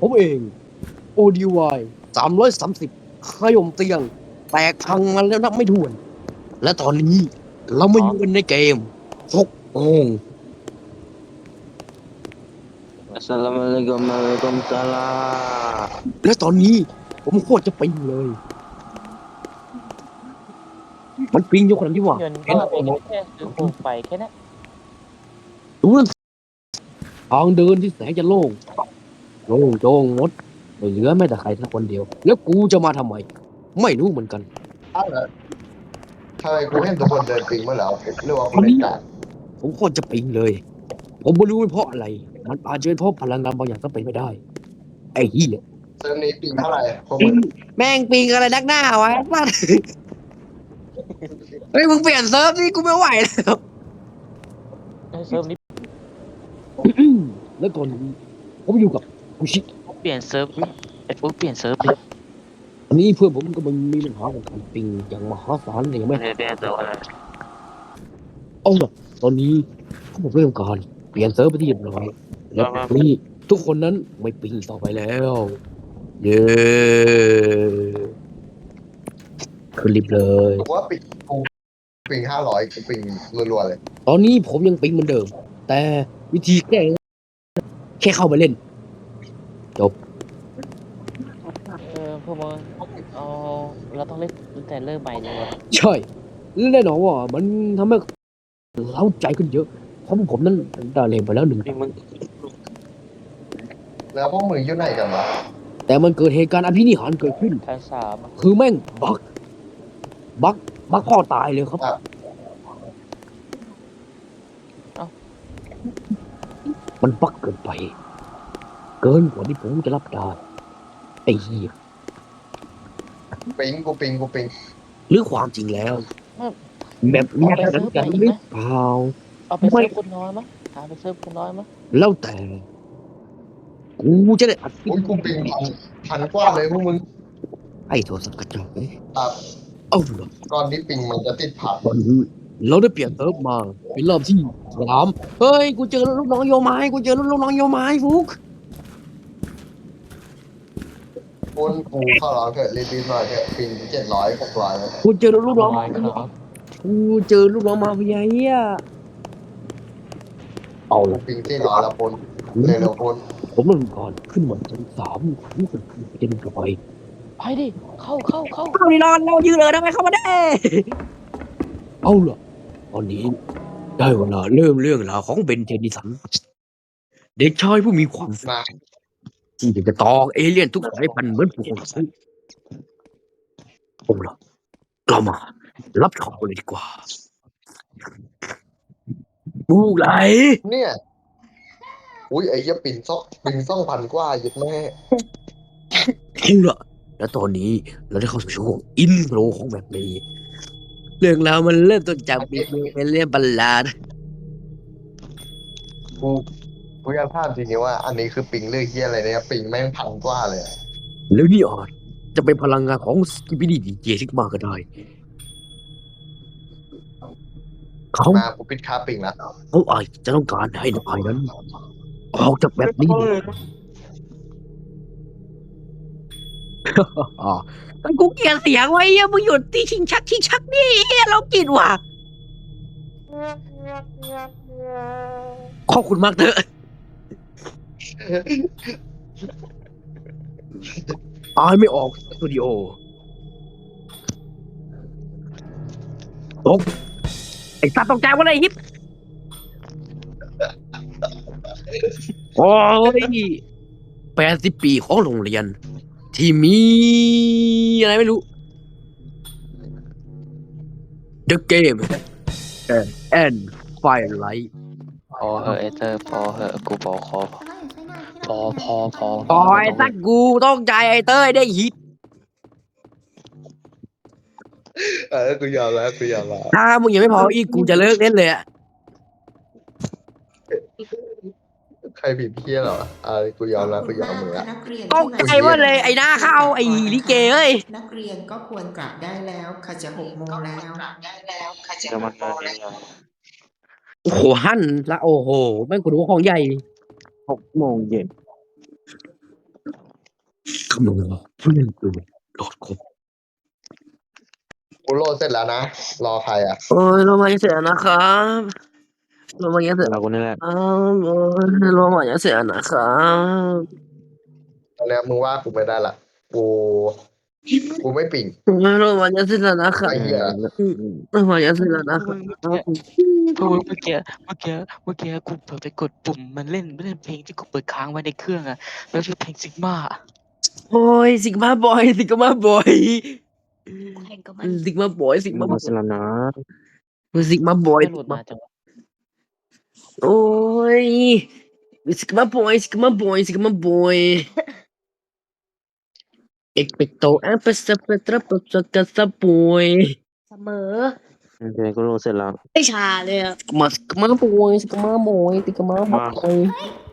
ผมเอง ODY 330ขยมเตียง แตกพังมันแล้วนับไม่ถ้วน และตอนนี้เรามาอยู่กันในเกมหกโมง Assalamualaikum Waalaikumsalam และตอนนี้ผมโคตรจะปิงเลย มันปิงอยู่ขนาดที่ว่าเงินเห็นก็เป็นแค่ซื้อโคมไฟแค่นั้นดูนั่นทางเดินที่แสนจะโล่ง โล่งโจงหมดไม่เหลือแม้แต่ใครสักคนเดียว แล้วกูจะมาทำไม ไม่รู้เหมือนกัน อ้าวเหรอทำไมกูเห็นทุกคนเดินปิงมาแล้วเรียกว่าคนเล่นการผมโคตรจะปิงเลย ผมไม่รู้เป็นเพราะอะไร มันอาจจะเป็นเพราะพลังงานบางอย่างก็เป็นไม่ได้ ไอ้เหี้ย เซิร์ฟนี้ปิงเท่าไหร่พวกปิมึงงแม่งปิงอะไรนักหน้าวะบ้าเฮ้ยมึงเปลี่ยนเซิร์ฟนี่กูไม่ไหวแล้วในเซิร์ฟนี้แล้วก่อนนี้ผมอยู่กับ กุชิเปลี่ยนเซิร์ฟดิไอ้ปุ๊บเปลี่ยนเซิร์ฟดิอันนี้เพื่อนผมก็มันมีปัญหากับการปิงอย่างมหาศาลเลยไม่เปลี่ยนเซิร์ฟอะไรเอาล่ะตอนนี้ผมเริ่มการเปลี่ยนเซิร์ฟไปที่เรียบร้อยแล้วนี่ทุกคนนั้นไม่ปิงอีกต่อไปแล้วเย้ขึ้นลิฟต์เลยกูว่าปิงกูปิงห้าร้อยกูปิงรัวๆเลย ตอนนี้ผมยังปิงเหมือนเดิม แต่วิธีแก้แค่เข้ามาเล่น เออพวกมึงเอาเราต้องเล่นตั้งแต่เริ่มใหม่เลยวะใช่แน่นอนว่ามันทำให้เล้าใจขึ้นเยอะเพราะผมนั้นได้เล่นไปแล้วหนึ่งมึงแล้วพวกมึงอยู่ไหนกันวะแต่มันเกิดเหตุการณ์อภินิหารเกิดขึ้น ชั้นสามอะคือแม่งบักบักบักพ่อตายเลยครับ มันบักเกินไป เกินกว่าที่ผมจะรับได้ไอ้เหี้ยปิงกูปิงกูปิงหรือความจริงแล้ว แบบนี้กันกันหรือเปล่าเอาไปเซิร์ฟคนน้อยมั้ยเอาไปเซิร์ฟคนน้อยมั้ยแล้วแต่ กูจะได้อัดคลิอุ้ยปกูปิงพันพันกว่าเลยพวกมึงไอ้โทรศัพท์กระจอกเลยครับเอ้าเหรอก่อนที่ปิงมันจะติดผับตอนนี้เราได้เปลี่ยนเซิร์ฟมาเป็นรอบที่สามเฮ้ย กูเจอลูกน้องโยไม้กูเจอลูกน้องโยไม้ฟุก คุณกูเข้าร้องเถอะรีบๆหน่อยเถอะปิงเจ็ดร้อยหกร้อยแล้วกูเจอลูกน้องน้อยครับกูเจอลูกน้องมาเฟียเฮียเอากูละปิงที่ร้อยแล้วคนเร็วๆคนผมเริ่มก่อนขึ้นมาชั้นสามรู้สึกจะดึงกลับไปไปดิเข้าเข้าเข้าเข้าดีนอนเรายืนเลยทำไมเข้ามาได้ เอาล่ะตอนนี้ได้เวลาเริ่มเรื่องราวของเบนเทนนิสันเด็กชายผู้มีความฝันมา ที่จะตองเอเลี่ยนทุกสายพันธุ์เหมือนผู้คนซึ่งเอาล่ะเรามา รับชมกันเลยดีกว่าบูไหลเนี่ย อุ้ยไอ้เหี้ยปิงซ่องปิงซ่องพันกว่ายึดแม่เอาล่ะและตอนนี้เราได้เข้าสู่ช่วงอินโทรของแบบนี้ เรื่องราวมันเริ่มต้นจากเเป็นเรื่องบัลลาด กู กูอยากถามทีนี้ว่าอันนี้คือปิงเลือกเฮียอะไรเนี่ยปิงแม่งพันกว่าเลยอะแล้วนี่อาจจะเป็นพลังงานของสกิปปี้ดีดีเจซิกมาก็ได้เขามากูปิดค่าปิงแล้วเขาอาจจะต้องการให้นายนั้นออกจากแบบนี้อ่าแต่กูเกลียดเสียงไว้เหี้ยมึงหยุดที่ชิงชักชิงชักนี่เหี้ยเรากินว่ะขอบคุณมากเถอะ อายไม่ออกสตูดิโอตกไอ้สัตว์ตกใจว่าอะไรฮิปโอ้ยแปดสิบปีของโรงเรียน ที่มีอะไรไม่รู้ The Game and Firelight พอเหอะไอเตอร์พอเหอะกูบอกขอพอ พอพอปล่อยสักกูต้องใจไอ้เต้ยได้ฮิตเออกูยอมแล้วกูยอมแล้วถ้ามึงยังไม่พออีกกูจะเลิกเล่นเลยอะใครผิดเพี้ยเหรออ่ากูยอมแล้วกูยอมมึงละนักเรียนต้องใจว่าเลยไอ้หน้าเข้าไอ้ลิเกเอ้ยนักเรียนก็ควรกลับได้แล้วค่ะจะหกโมงแล้วเดี๋ยวมันเดินยังโอ้โหหั่นละโอ้โหแม่งกูดูของใหญ่หกโมงเย็น กำลังรอเพื่อนตัวโหลดครบกูโหลดเสร็จแล้วนะ รอใครอะ โอ้ยเรามาเสียนะครับเรามาเสียเราคนนี้แหละอ้าวโอ้ยเรามาเสียนะครับตอนเนี้ยมึงว่ากูไม่ได้ละ กู กูไม่ปิ่ง โอ้ยเรามาเสียนะครับไอ้เหี้ยเรามาเสียนะครับเพราะว่าเมื่อกี้เมื่อกี้เมื่อกี้กูเผลอไปกดปุ่มมันเล่นเล่นเพลงที่กูเปิดค้างไว้ในเครื่องอะแล้วคือเพลงซิกมา โอ้ยสิกมาบอยสิกมาบอยแข่งกับมันสิกมาบอยสิกมาบมาอยสลานะสิกมาบอยไม่หลุดมาจังวะ โอ้ยสิกมาบอยสิกมาบอยสิกมาบอยเอกเปกโตแอปเปสเปตระปสกัสปวยเสมอโอเคกูโหลดเสร็จแล้วไม่ชาเลยอะมาสิกมาบอยสิกมาบอยสิกมาบอย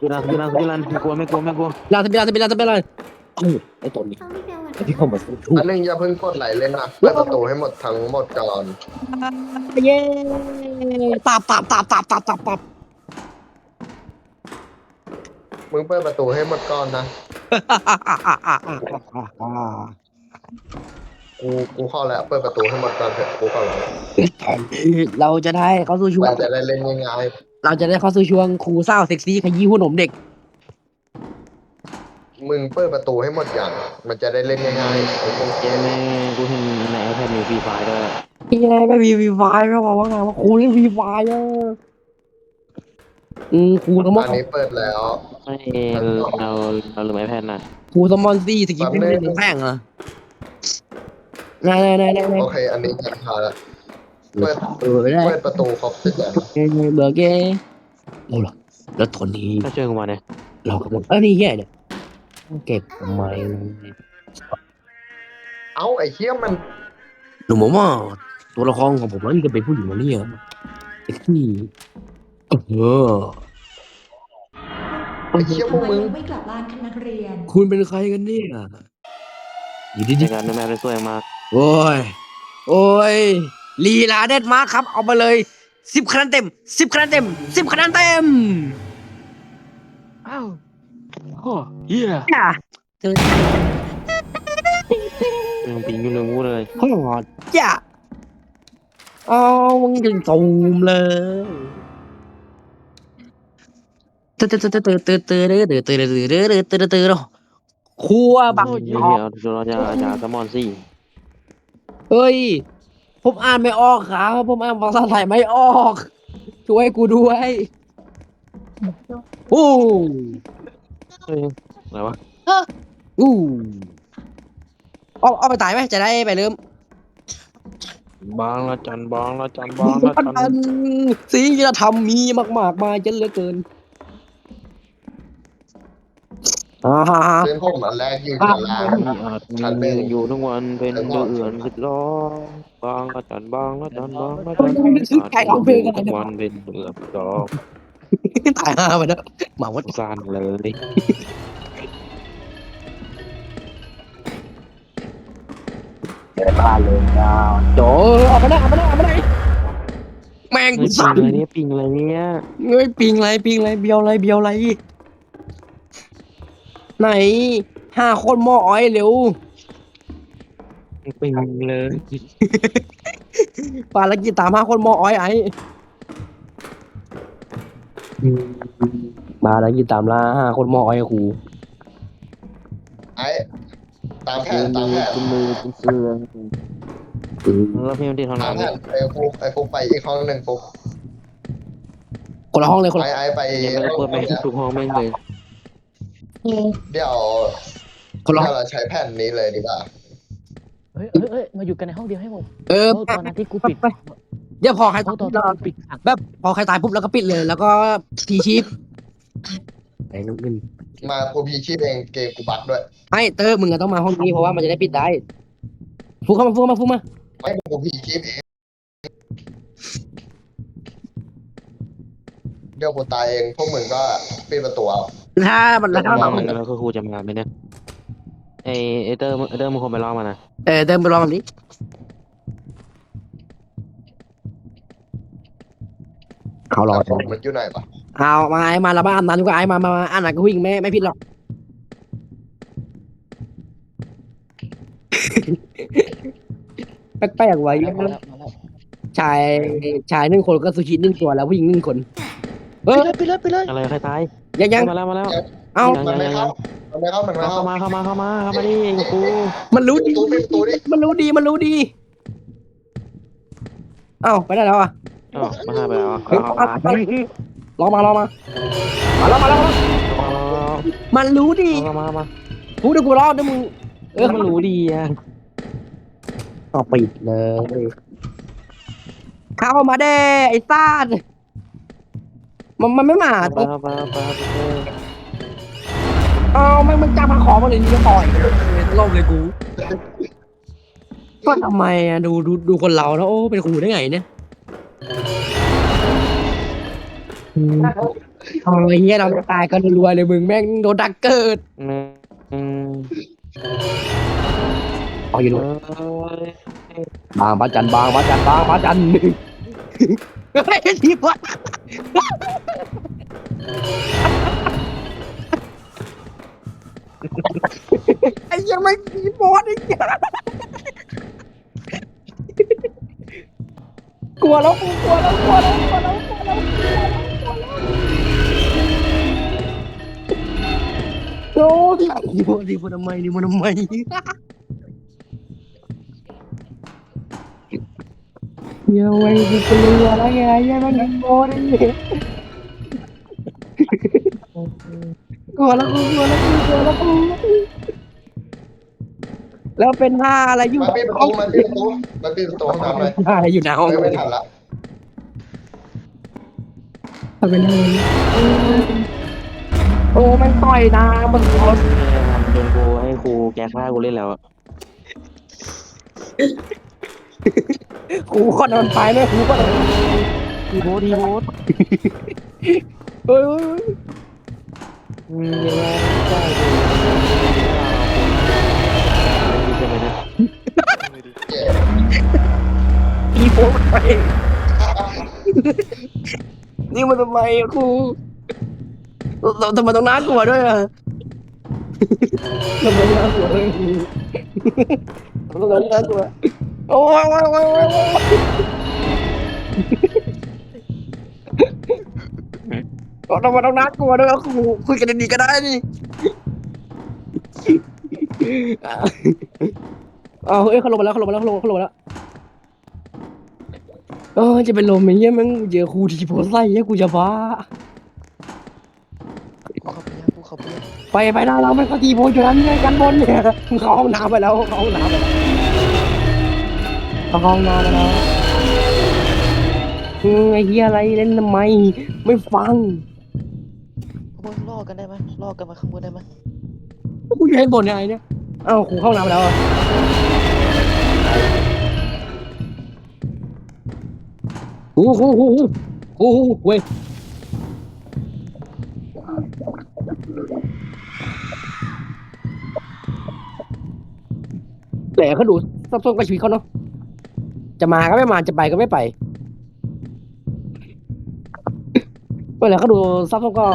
กีฬากีฬากีฬาไม่กลัวไม่กลัวไม่กลัวลาทะเบียนลาทะเบียนลาทะเบียน อะไรโอ้ไอ้ตัวนี้ต้องไม่เป็นวันไอ้ที่เข้ามาสู้อันนึงอย่าเพิ่งกดไหลเลยนะเปิดประตูให้หมดทั้งหมดก่อนเย้ปับปับปับปับปับปับปับมึงเปิดประตูให้หมดก่อนนะกูกูเข้าแล้วเปิดประตูให้หมดก่อนเถอะกูเข้าแล้วเราจะได้เข้าสู่ช่วมังนจะได้เล่นง่ายเราจะได้เข้าสู่ช่วงครูเศร้าเซ็กซี่ขยี้หัวนมเด็กๆ มึงเปิดประตูให้หมดอย่าง มันจะได้เล่นง่ายๆไอ้พวกเกมในกูเห็นในไอแพดมีฟรีไฟด้วยยังไงก็มีวีไฟไม่บอกว่าไงว่าครูเล่นวีไฟอะอืมครูสมออันนนี้เปิดแล้ว ไม่เราเราลืมไอแพดนะครูสมอนซี่สกิปไม่ได้แป้งอะนายนายนายนายโอเค อันนี้กันพาแล้วเปิดเออได้เปิดประตูครบเสร็จแล้วเบอร์เก้เอาล่ะแล้วตอนนี้ถ้าเชิญกูมาเนี่ยเรากำลังเอ้ยนี่แย่เนี่ย เก็บทำไมเอ้าไอ้เหี้ยมันหนูบอกว่าตัวละครของผมนั้นก็เป็นผู้หญิงนะเนี่ยเซ็กซี่เออไอ้เหี้ยพวกมึงไม่กลับบ้านค่ะนักเรียน คุณเป็นใครกันเนี่ยอยู่ในดีการในแมปได้สวยมากๆโอ้ย โอ้ยลีลาเด็ดมากครับ เอาไปเลยสิบคะแนนเต็มสิบคะแนนเต็มสิบคะแนนเต็มอ้าว โอ้เหี้ยจ้าเจอยังปิงอยู่เลยงูเลยขอจ้าเอามึงถึงตูมเลยเตอเตอเตอเตอเตอเตอเตอเตอเตอเตอเตอเตอเตอเตอเตอครัวบักเดี๋ยวเดี๋ยวเราจะจะสมอนสี่เฮ้ย ผมอ่านไม่ออกครับผมอ่านภาษาไทยไม่ออก ช่วยกูด้วยอู้ เฮ้ยอะไรวะอู้เอาเอาไปตายไหมจะได้ไปเริ่มบางละจันบางละจันบางละจันสิ่งที่เราทำมีมากๆมายจนเหลือเกินอ่าฮะเส้นผมอันแรกอยู่ชั้นล่างมีอาจมียืนอยู่ทั้งวันเป็นเดือนสิบล้อบางละจันบางละจันบางละจันอาจมีทั้งวันเป็นเดือนดอก ตายห่าไปแล้วหมาวัดสานเลยบ้านเลยนะโจเอาไปได้เอาไปได้เอาไปได้แม่งปิงสั่นอะไรเนี่ยปิงอะไรเนี่ยเงยปิงไรปิงไรเบียวไรเบียวไรไหนห้าคนหม้ออ้อยเร็วปิงเลยปาลกิจตามห้าคนหม้ออ้อยไอ้ มาแล้วกินตามล่าห้าคนหม้ออ้อยครูไอ้ตามแผนตามแผนคุณมือคุณเสื้อแล้วพี่มันดีเท่าตานั้มนแผนไอ้ฟุกไอ้ฟุกไปอีกห้องหนึ่งฟุกคนละห้องเลยคนละไอ้ไอ้ไปยังไม่ได้เปิดไปทุกห้องแม่งเลยเดี๋ยวคนละห้เดี๋อยงวเราใช้แผ่นนี้เลยดีกว่าเฮ้ยเฮ้ยเฮ้ยมาอยู่กันในห้องเดียวให้หมดเออโอ้ตอนนั้นที่กูปิด เดี๋ยวพอใครโอ้ตายตอนปุ๊บที่กูปิดขังแบบพอใครตายปุ๊บแล้วก็ปิดเลย แล้วก็ทีชีพไอ้นุ่มมากูพีชีพเองเกมกูบักด้วยไม่เตอร์มึงก็ต้องมาห้องนี้เพราะว่ามันจะได้ปิดได้ฟุกเข้ามาฟุกเข้ามาฟุกมาไม่กูพีชีพเองเดี๋ยวกูตายเองพวกมึงก็ปิดประตูเอาถ้ามันแล้วถ้าแล้เราวก็ครูจะมาไหมเนี่ยไอเอเตอร์เอเตอร์มึงคงไปล่อมานะเออเดินไปลองกันดิ เอาหลอดมันอยู่ไหนปะเอามาไอ้มาละบ้านนั้นก็ไอ้มามาอันไหนก็วิ่งแม่ไม่ผิดหรอกแป๊กๆไว้ชายชายหนึ่งคนก็สุชิหนึ่งตัวแล้วผู้หญิงหนึ่งคนเอยไปเลยไปเลยอะไรใครตายยังยังมาแล้วมาแล้วเอามานลยเข้ามันไม่เข้ามัเข้ามาเข้ามาเข้ามาเข้ามาดิกูมันรู้ดีมันรู้ดีมันรู้ดีเอ้าไปได้แล้วอะ อ๋อมาหาไปแล้วเฮ้ยเอาเอาเอาเอารอมารอมามาแล้วมาแล้วมาแล้วเอามันรู้ดีเอามามากูเดี๋ยวกูรอเดี๋ยวมึงเอเอออมันรู้ดีอะเอาปิดเลยเข้ามาเด้ไอ้ซ่านมันมันไม่มาไปไปไปไปไปเอามันมันจับมาขอมาเลยนี่ก็ต่อยรอบเลยกูก็ทำไมอะดูดูดูคนเราแล้วโอ้เป็นครูได้ไงเนี่ย อืมเอาไอ้เหี้ยเราจะตายกันรัวๆเลยมึงแม่งโดนดักเกิดอืมเอาอยู่เอดูอบางพระจันทร์บางพระจันทร์บางพระจันทร์เฮ้ยทีบอลไอ้เหี้ยังไม่ทีบอลไอ้เหี้ยกลัวแล้วกูกลัวแล้วกลัวแล้วกลัวแล้วกลัวแล้วกลัวแล้วกลัวแล้ว อ้ยทีบอลทีบอลทำไมทีบอลทำไมอย่าไว้กูกลัวแล้วไงอย่ามันโง่ดิกลัวแล้วกูกลัวแล้วกูกลัวแล้วกูแล้วเป็นท่าอะไรอยู่มาปิดประตูมาปิดประตูมาปิดประตูห้องน้ำเลยท่าอะไรอยู่หน้าห้องไม่ไม่ทันละทำเป็นอะไร โอ้มันต่อยนะมันโดนโดนกูให้ครูแกฆ่ากูเล่นแล้วอะกูก็โดนไปไหมกูก็โดนทีโบททีโบทเฮ้ยอืมยังไงได้ดูใช่ไหมนะอีโฟไปนี่มันทำไมอะครู เราทำไมต้องน่ากลัวด้วยอะทำไมน่ากลัวด้วยครูทำไมต้องน่ากลัวโอ้ยโอ้ยโอ้ยโอ้ยโอ้ยทำไมต้องน่ากลัวด้วยอะคุยกันดีๆก็ได้นี่เอาเอ้ยเขาลงมาแล้วเขาลงมาแล้วเขาลงเขาลงมาแล้วเออจะเป็นลมไอ้เหี้ยแมันเจอครูทีโพสไล่เหี้ยกูจะบ้า กูขับเบียกูขับเบีย ไปไปได้แล้วมันก็ทีโพสอยู่นั้นเนี่ยกันบนเนี่ยเขาห้องน้ำไปแล้วเขาห้องน้ำไปแล้วเขาห้องน้ำไปแล้วอืมไอ้เหี้ยอะไรเล่นทำไมไม่ฟังมึงล่อกันได้ไหมล่อกันมาข้างบนได้ไหมกูอยู่ให้บนเนี่ยไอ้เนี่ยเอ้าครูเข้าห้องน้ำไปแล้วอะครูครูครูครูครูครูเว้ย แหละเขาดูซับซ้อนกับชีวิตเขาเนาะจะมาก็ไม่มาจะไปก็ไม่ไปเมื่อไหร่เขาดูซับซ้อนก็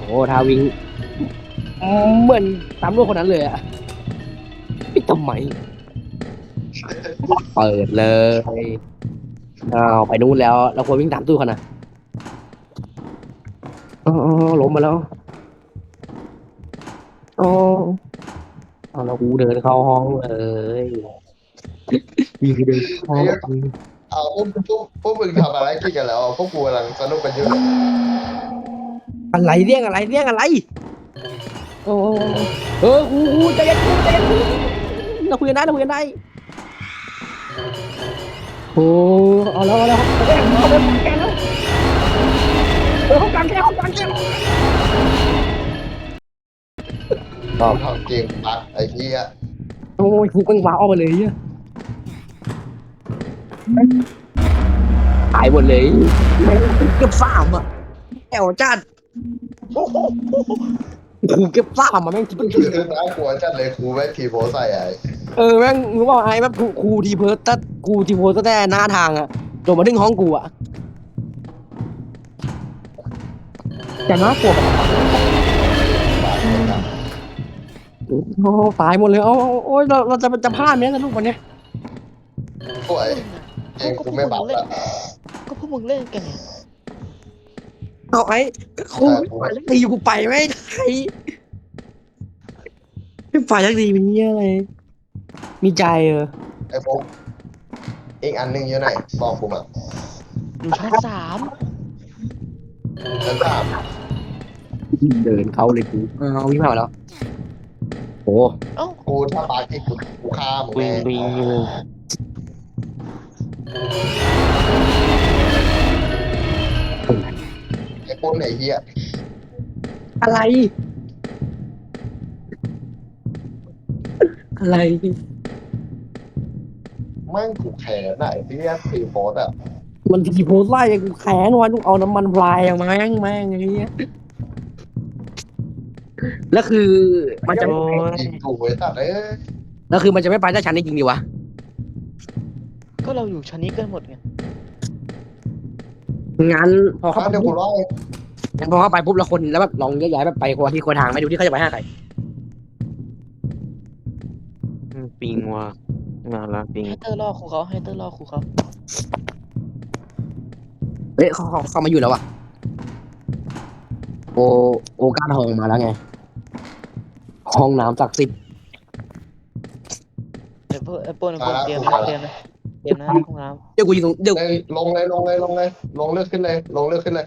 โอ้ทาวิงเหมือนตามรูปคนนั้นเลยอะพี่ทำไมเปิดเลยอ้าวไปนู่นแล้ว เราควรวิ่งตามตู้เขานะอ๋อล้มมาแล้วอ๋อ เอาแล้วกูเดินเข้าห้องเลยนี่คือเดินเข้าห้องเอาพวกพวกพวกมึงทำอะไรกินกันแล้วพวกกูกำลังสนุกกันอยู่อะไรเรียกอะไรเรียกอะไร โอ้เออกูกูใจเย็นกูใจเย็นกูเราคุยกันได้เราคุยกันได้โอ้เอาแล้วเอาแล้วเขาเล่นเขาเล่นแกนแล้วเออเขากางแกนเขากางแก นกูทำเกมปักไอ้เหี้ยโอ้ยฟุกมันว้าวออกมาเลยเนี่ยตายหมดเลยเกือบสามอะแอวจัดโอ้โหโอ้โหเกือบสามอะแม่งคิดเป็นคือน่ากลัวจัดเลยครูแม่งทีโพสใส่ไอ้เออแม่งรู้ว่าไอ้แบบครูครูทีเพิร์ตตัดครูทีโพสตั้งแต่หน้าทางอะจนมาถึงห้องกูอะจะน่ากลัวแบบ โอ้ตายหมดเลยโอ้โอ้ยเราเราจะจะพลาดไหมนะลูกวันเนี้ยป่วยเองกูไม่บับละก็พวกมึงเล่นกันเนี่ยเอาไอ้ก็คงไม่ไปสักทีกูไปไม่ได้ไม่ไปสักทีเป็นเงี้ยอะไร มีใจเออไอ้พวกอีกอันหนึ่งอยู่ไหนบอกกูมาอยู่ชั้นสามชั้นสามเดินเขาเลยกูเอาวิ่งมาแล้วโอ้เอ้ากูถ้าปาร์ตี้กูกูฆ่ามึงวิ่งแน่วิ่งอยู่ไอ้พวกไหนเฮียอะไร อะไร แม่งกูแขนอะไอ้เฮียสีโพสอะมันทีโพสไล่กูแขนวันต้องเอาน้ำมันพลายออกมาแม่งแม่งอย่างเงี้ย แล้วคือมันจะโอ้ยยิงถูกไว้ตัดเอ้ยแล้วคือมันจะไม่ไปถ้าฉันได้จริงดีวะก็เราอยู่ชั้นนี้กันหมดไงงั้นพอเข้าอะไปเดี๋ยวกูร้องงั้นพอเข้าไปปุ๊บแล้วคนแล้วแบบลองแยกย้ายแบบไปคนละที่คนละทางไม่ดูที่เขาจะไปห้าใครปิงว่ะน่ารักปิงให้เตอร์ล่อครูเขาให้เตอร์ล่อครูเขาเฮ้ยเขาเขาเขามาอยู่แล้วอะโอโอก้าทองมาแล้วไง ห้องน้ำศักดิ์สิทธิ์เดี๋ยวพวกไอ้ปนไอ้ปนเตรียมนะเตรียมนะเตรียมนะห้องน้เดี๋ยวกูอยู่ตรงเดี๋ยวเลยลงเลยลงเลยลงเลย ลงเลือกขึ้นเลย ลงเลือกขึ้นเลย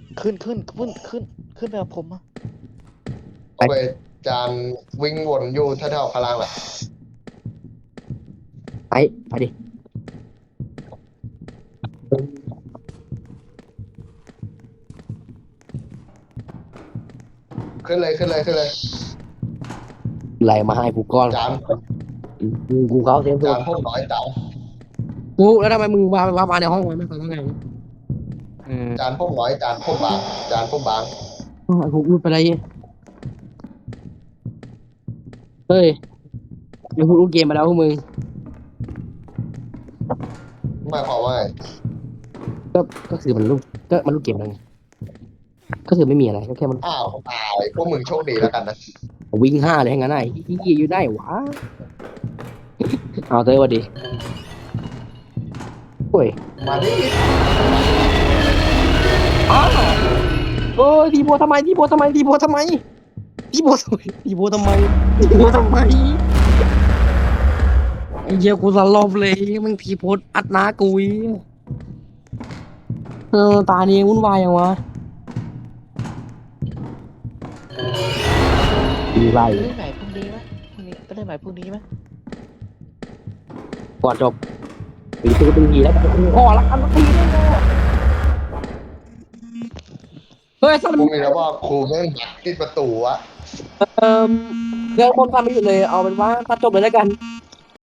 ำขึ้นขึ้นขึ้นขึ้นขึ้นไปกับผมอะเอาไปจานวิ่งวนอยู่แถวๆพลังแหละไปไปดิขึ้นเลยขึ้นเลยขึ้นเลย ไหลมาให้กูก้อนจานกูกูเขาเสียงตัวจานพวกน้อยจานกูแล้วทำไมมึงว่าว่ามาในห้องไว้ไม่ฟังว่าไงอืมจานพวกน้อยจานพวกบางจานพวกบางอ๋อไอ้กูพูดไปอะไรเฮ้ยยังพูดรู้เกมมาแล้วพวกมึงหมายความว่าไงก็ก็คือมันรู้ก็มันรู้เกมแล้วไงก็คือไม่มีอะไรก็แค่มันอ้าวตายพวกมึงโชคดีแล้วกันนะ วิ่งห้าเลยงั้นไอ้ยี่อยู่ได้หวะ เอาเต้ยวัสดีโอ้ย มาดิโอ้ยทีโบทำไมทีโบทำไมทีโบทำไมทีโบทำไมทีโบทำไมทีโบทำไมไอ้เหี้ยกูสลบเลยมึงทีโพสอัดหน้ากูอีกเออตานี้วุ่นวายยังวะ ไรไปเล่นไหนพรุ่งนี้ไหมพรุ่งนี้ไปเล่นไหนพรุ่งนี้ไหมก่อนจบปีตัวเป็นผีแล้วกันพอละกันสักทีได้ไหมเฮ้ยสัตว์พวกมีแล้วว่าครูแม่งติดประตูอะเอ่อเครื่องพ่นไฟไม่หยุดเลยเอาเป็นว่าตัดจบเลยแล้วกัน